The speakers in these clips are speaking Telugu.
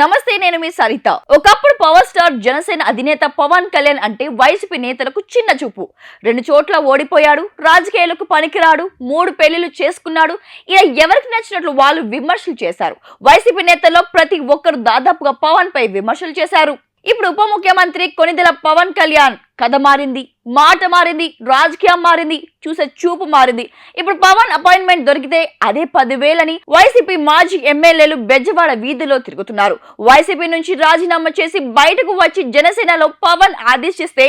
నమస్తే నేను మీ సరిత. ఒకప్పుడు పవర్ స్టార్ జనసేన అధినేత పవన్ కళ్యాణ్ అంటే వైసీపీ నేతలకు చిన్న చూపు. రెండు చోట్ల ఓడిపోయాడు రాజకీయాలకు పనికిరాడు మూడు పెళ్ళిలు చేసుకున్నాడు. ఇలా ఎవరికి నచ్చినట్లు వాళ్ళు విమర్శలు చేశారు? వైసీపీ నేతల్లో ప్రతి ఒక్కరు దాదాపుగా పవన్ పై విమర్శలు చేశారు. ఇప్పుడు ఉప ముఖ్యమంత్రి కొనిదెల పవన్ కళ్యాణ్ కథ మారింది మాట మారింది రాజకీయం మారింది చూసే చూపు మారింది. ఇప్పుడు పవన్ అపాయింట్మెంట్ దొరికితే అదే పదివేలని వైసీపీ మాజీ ఎమ్మెల్యేలు బెజవాడ వీధిలో తిరుగుతున్నారు. వైసీపీ నుంచి రాజీనామా చేసి బయటకు వచ్చి జనసేనలో పవన్ ఆదేశిస్తే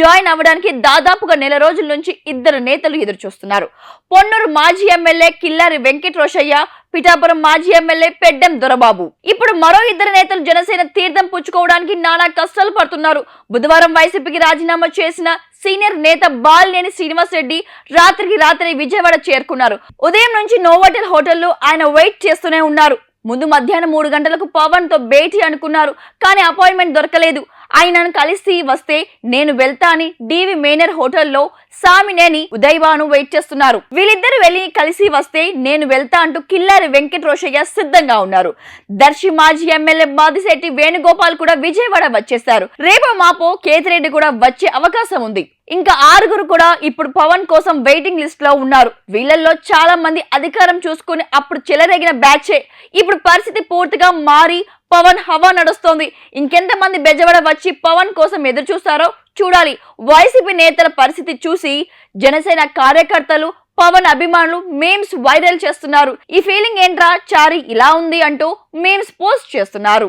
జాయిన్ అవ్వడానికి దాదాపుగా నెల రోజుల నుంచి ఇద్దరు నేతలు ఎదురు చూస్తున్నారు పొన్నూరు మాజీ ఎమ్మెల్యే కిల్లారి వెంకట రోషయ్య పిఠాపురం మాజీ ఎమ్మెల్యే పెడ్డెం దొరబాబు. ఇప్పుడు మరో ఇద్దరు నేతలు జనసేన తీర్థం పుచ్చుకోవడానికి నానా కష్టాలు పడుతున్నారు. బుధవారం వైసీపీకి రాజీనామా చేసిన సీనియర్ నేత బాలినేని శ్రీనివాస్ రెడ్డి రాత్రికి రాత్రి విజయవాడ చేరుకున్నారు. ఉదయం నుంచి నోవోటెల్ హోటల్లో ఆయన వెయిట్ చేస్తూనే ఉన్నారు. ముందు మధ్యాహ్నం మూడు గంటలకు పవన్తో భేటీ అనుకున్నారు. కానీ అపాయింట్మెంట్ దొరకలేదు. ఆయనను కలిసి వస్తే నేను వెళ్తా అని డివి మేనర్ హోటల్లో సామినేని ఉదయవాను వెయిట్ చేస్తున్నారు. వీళ్ళిద్దరు వెళ్ళి కలిసి వస్తే నేను వెళ్తా అంటూ కిల్లారి వెంకట రోషయ్య సిద్ధంగా ఉన్నారు. దర్శి మాజీ ఎమ్మెల్యే బాదిశెట్టి వేణుగోపాల్ కూడా విజయవాడ వచ్చేశారు. రేపు మాపో కేతిరెడ్డి కూడా వచ్చే అవకాశం ఉంది. ఇంకా ఆరుగురు కూడా ఇప్పుడు పవన్ కోసం వెయిటింగ్ లిస్ట్లో ఉన్నారు. వీళ్ళల్లో చాలా మంది అధికారం చూసుకుని అప్పుడు చెలరేగిన బ్యాచే. ఇప్పుడు పరిస్థితి పూర్తిగా మారి పవన్ హవా నడుస్తోంది. ఇంకెంతమంది బెజవాడ వచ్చి పవన్ కోసం ఎదురు చూస్తారో చూడాలి. వైసీపీ నేతల పరిస్థితి చూసి జనసేన కార్యకర్తలు పవన్ అభిమానులు మేమ్స్ వైరల్ చేస్తున్నారు. ఈ ఫీలింగ్ ఏంట్రా? చారి ఇలా ఉంది అంటూ మేమ్స్ పోస్ట్ చేస్తున్నారు.